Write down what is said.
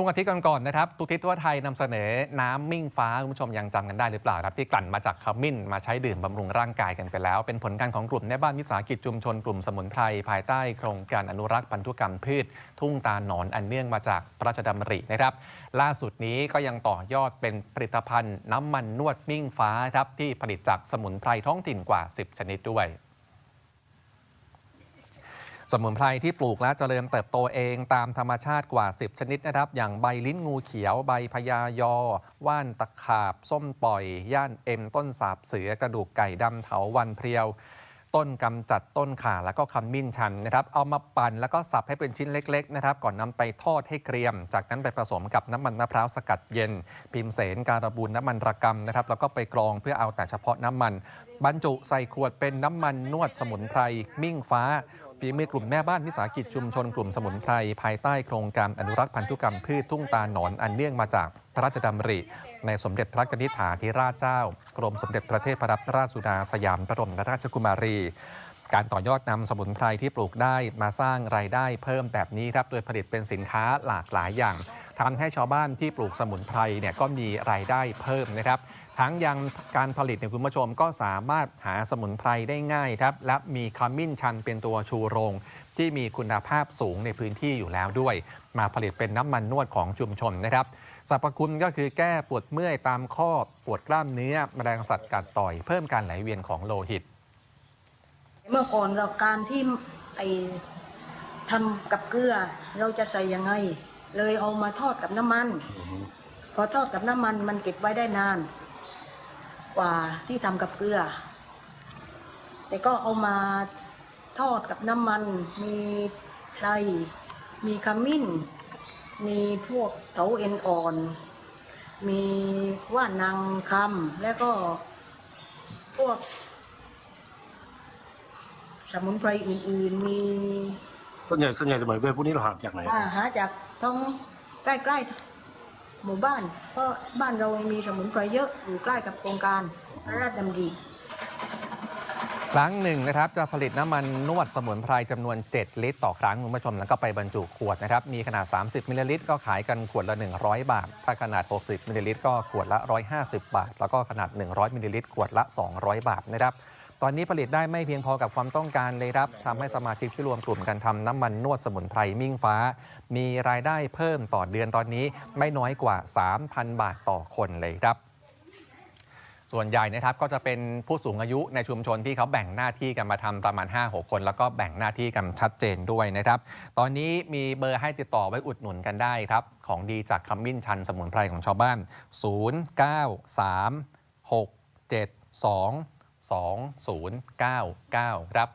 ช่วงอาทิตย์ก่อนๆนะครับ ทุกทิศทั่วไทยนำเสนอน้ำมิ่งฟ้าคุณผู้ชมยังจำกันได้หรือเปล่าครับ ที่กลั่นมาจากขมิ้นมาใช้ดื่มบำรุงร่างกายกันไปแล้ว เป็นผลงานของกลุ่มแม่บ้านวิสาหกิจชุมชนกลุ่มสมุนไพรภายใต้โครงการอนุรักษ์พันธุกรรมพืช ทุ่งตาหนอนอันเนื่องมาจากพระราชดำรินะครับ ล่าสุดนี้ก็ยังต่อยอดเป็นผลิตภัณฑ์น้ำมันนวดมิ่งฟ้าครับที่ผลิตจากสมุนไพรท้องถิ่นกว่า 10 ชนิดด้วย สมุนไพรที่ปลูกและเจริญเติบโตเองตามธรรมชาติกว่า 10 ชนิดนะครับ อย่างใบลิ้นงูเขียวใบพญายอ ว่านตะขาบ ส้มปล่อย ย่านเอ็มต้นสาบเสือกระดูกไก่ดำเถาวันเพรียว ต้นกำจัดต้นข่าแล้วก็ขมิ้นชันนะครับ เอามาปั่นแล้วก็สับให้เป็นชิ้นเล็กๆนะครับ ก่อนนำไปทอดให้เกรียม จากนั้นไปผสมกับน้ำมันมะพร้าวสกัดเย็น พิมเสนการบูนน้ำมันระกำนะครับ แล้วก็ไปกรองเพื่อเอาแต่เฉพาะน้ำมัน บรรจุใส่ขวดเป็นน้ำมันนวดสมุนไพรมิ่งฟ้า ฝีมือกลุ่มแม่บ้านวิสาหกิจชุมชนกลุ่มสมุนไพรภายใต้โครงการอนุรักษ์พันธุกรรมพืชทุ่งตาหนอนอันเนื่องมาจากพระราชดำริ ในสมเด็จพระนิธิถาธิราชเจ้า กรมสมเด็จพระเทพรัตนราชสุดาสยามบรมราชกุมารี การต่อยอดนำสมุนไพรที่ปลูกได้มาสร้างรายได้เพิ่มแบบนี้ครับโดยผลิตเป็นสินค้าหลากหลายอย่าง ทำให้ชาวบ้านที่ปลูกสมุนไพรเนี่ยก็มีรายได้เพิ่มนะครับทั้งยังการผลิตเนี่ยคุณผู้ชมก็สามารถหาสมุนไพรได้ง่ายครับ และมีขมิ้นชันเป็นตัวชูโรง ที่มีคุณภาพสูงในพื้นที่อยู่แล้วด้วย มาผลิตเป็นน้ำมันนวดของชุมชนนะครับสรรพคุณก็คือแก้ปวดเมื่อยตามข้อปวดกล้ามเนื้อแมลงสัตว์กัดต่อย เพิ่มการไหลเวียนของโลหิต เมื่อก่อนเราการที่ไอทำกับเกลือเราจะใส่ยังไง เลยเอามาทอดกับน้ำมัน พอทอดกับน้ำมันมันเก็บไว้ได้นาน กว่าที่ทำกับเกลือ แต่ก็เอามาทอดกับน้ำมัน มีไพรมีขมิ้น มีพวกเถาเอ็นอ่อน มีว่านางคำแล้วก็พวกสมุนไพรอื่นๆ มี ส่วนใหญ่ส่วนใหญ่สมัยเว้ยพวกนี้เราหาจากไหนอาหาจากท้องใกล้ๆหมู่บ้าน เพราะบ้านเรามีสมุนไพรเยอะอยู่ใกล้กับโครงการพระราชดำริครั้งหนึ่งนะครับจะผลิตน้ำมันนวดสมุนไพรจำนวน 7 ลิตร ต่อครั้งคุณผู้ชมแล้วก็ไปบรรจุขวดนะครับมีขนาด 30มิลลิลิตรก็ขายกันขวดละ 100 บาท ถ้าขนาด 60มิลลิลิตรก็ขวดละ 150 บาท แล้วก็ขนาด 100มิลลิลิตรขวดละ 200 บาทนะครับ ตอนนี้ผลิตได้ไม่เพียงพอกับความต้องการเลยครับทำให้สมาชิกที่รวมกลุ่มกันทำน้ำมันนวดสมุนไพรมิ่งฟ้า มีรายได้เพิ่มต่อเดือนตอนนี้ไม่น้อยกว่า 3,000 บาทต่อคนเลยครับส่วนใหญ่นะครับก็จะเป็นผู้สูงอายุในชุมชนที่เขาแบ่งหน้าที่กันมาทำประมาณ 5-6 คน แล้วก็แบ่งหน้าที่กันชัดเจนด้วยนะครับ ตอนนี้มีเบอร์ให้ติดต่อไว้อุดหนุนกันได้ครับ ของดีจากขมิ้นชันสมุนไพรของชาวบ้าน 093 672 2099 ครับ